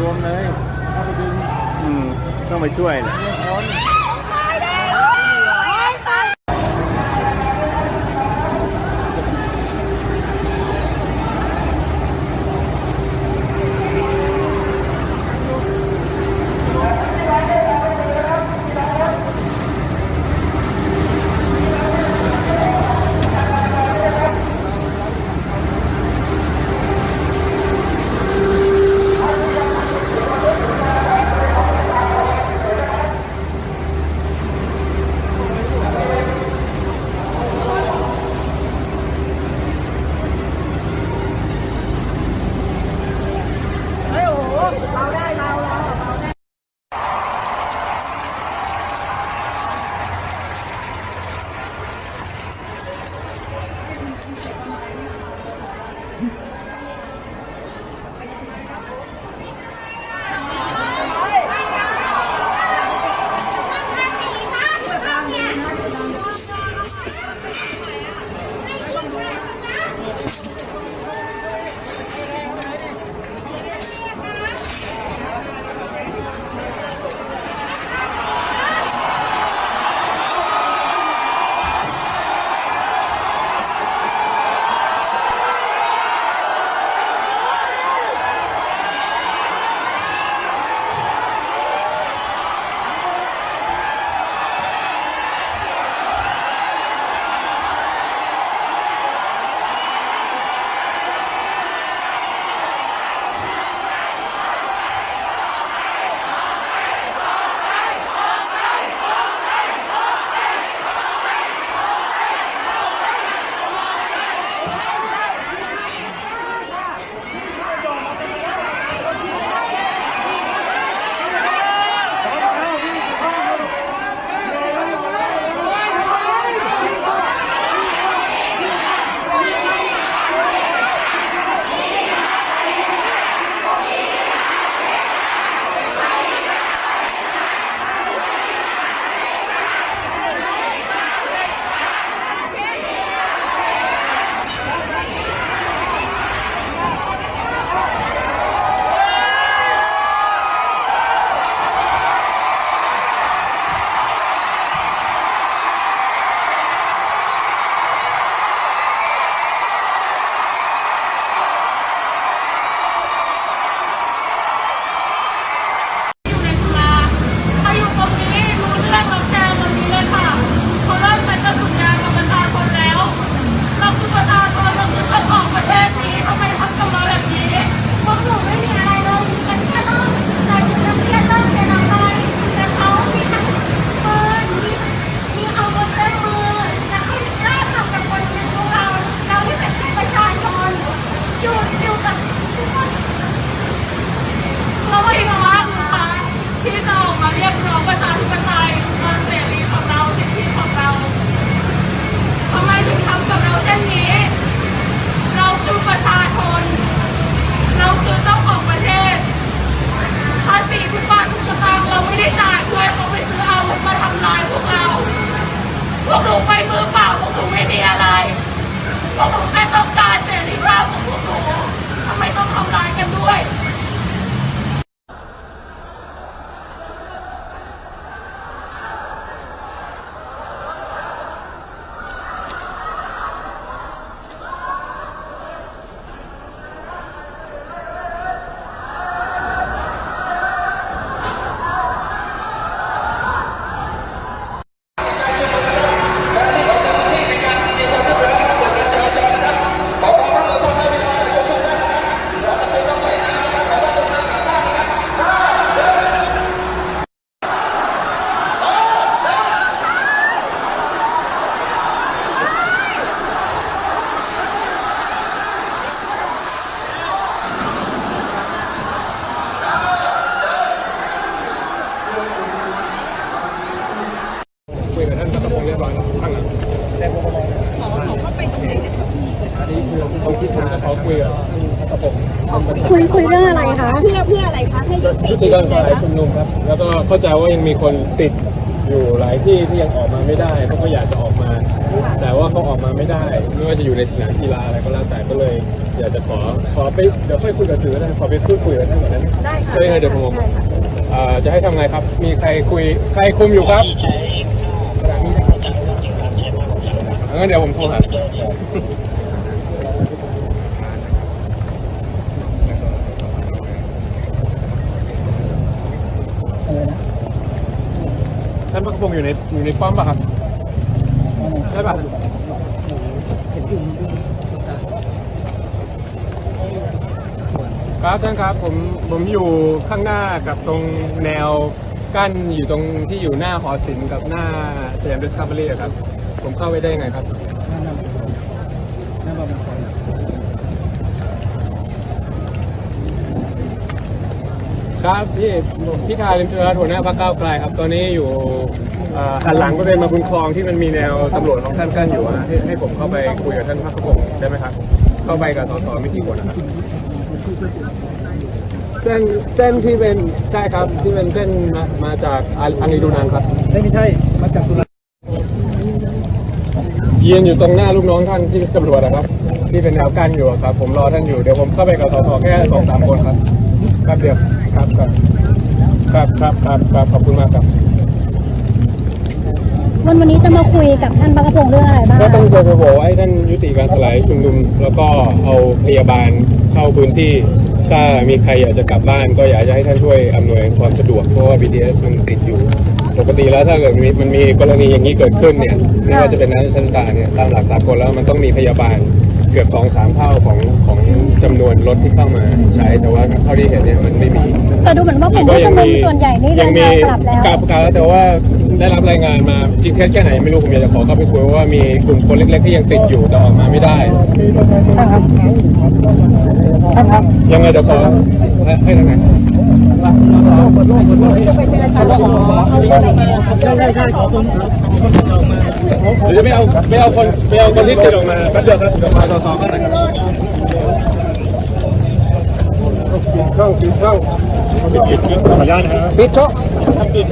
รวมเลยเข้าไปดึงต้องไปช่วยและ พวกหนูไปมือเปล่าพวกหนูไม่มีอะไรพวกหนูแค่ต้องการุยกับท่านรัฐมนเรียบร้อยแล้วข้างหลังอันนี้คือเขาคิดทางเขาคุยกับท่มคุยคุยเรื่องอะไรคะ เพื่อเพื่ออะไรคะให้ยุติที่เรื่องการชุมนุมครับ แล้วก็เข้าใจว่ายังมีคนติดอยู่หลายที่ที่ยังออกมาไม่ได้เขาก็อยากจะออกมา แต่ว่าเขาออกมาไม่ได้ไม่ว่าจะอยู่ในสนามกีฬาอะไรก็แล้วแต่ก็เลย อยากจะขอขอไปเดี๋ยวค่อยคุยกับสื่อได้ขอไปพูดคุยกับท่านก่อนนั้นได้ค่ะเดี๋ยวผมจะให้ทำไงครับ มีใครคุยใครคุมอยู่ครับ งั้นเดี๋ยวผมโทรหาท่านพักพงอยู่ในอยู่ในป้อมป่ะครับใช่ป่ะครับท่านครับผมผมอยู่ข้างหน้ากับตรงแนวกั้นอยู่ตรงที่อยู่หน้าหอศิลป์กับหน้าสยามดิสคัฟเวอรี่ครับ ผมเข้าไปได้ยังไงครับครับพี่พี่ทาลิมเจริญหัวหน้าพรรคก้าวไกลครับ ตอนนี้อยู่อ่อหันหลังก็เป็นมาบุญคลองที่มันมีแนวตำรวจของท่านกั้นอยู่อะให้ให้ผมเข้าไปคุยกับท่านพระพงศ์ได้ไหมครับ เข้าไปกับสสไม่กี่คนนะครับเส้นเส้นที่เป็นใช่ครับที่เป็นเส้นมามาจากอังรีดูนังครับไม่ใช่มาจากสุรา ยืนอยู่ตรงหน้าลูกน้องท่านที่ตำรวจนะครับ ที่เป็นแนวกั้นอยู่อะครับ ผมรอท่านอยู่เดี๋ยวผมเข้าไปกับสสแค่สองสามคนครับครับเดี๋ยวครับครับครับครับครับครับขอบคุณมากครับวันวันนี้จะมาคุยกับท่านปักกระพงษ์เรื่องอะไรบ้างก็ต้องจะบอกให้ท่านยุติการสลายชุมนุม แล้วก็เอาพยาบาลเข้าพื้นที่ ถ้ามีใครอยากจะกลับบ้าน ก็อยากจะให้ท่านช่วยอำนวยความสะดวกเพราะว่า BTS มันติดอยู่ ปกติแล้วถ้าเกิดมีมันมีกรณีอย่างนี้เกิดขึ้นเนี่ยไม่ว่าจะเป็นนักชันตาเนี่ยตามหลักสากลแล้วมันต้องมีพยาบาลเกือบสองสามเท่าของของจำนวนรถที่เข้ามาใช้ แต่ว่าเท่าที่เห็นเนี่ยมันไม่มีแต่ดูเหมือนว่ากลุ่มผู้ชุมนุมส่วนใหญ่นี่เดิยันมีทางกลับแล้วกลับกลับแล้วแต่ว่าได้รับรายงานมาจริงแค่แค่ไหนไม่รู้ผมอยากจะขอเข้าไปคุยว่ามีกลุ่มคนเล็กๆที่ยังติดอยู่แต่ออกมาไม่ได้ยังไงเดี๋ยวขอให้ให้ทางไหน หรือจะไม่เอาไม่เอาคนไม่เอาคนที่ติดออกมาแป๊บเดียวครับเดี๋ยวมาต่อๆกันหน่อยครับปิดช่องปิดช่องปิดปิดขออนุญาตนะครับปิดช่องปิด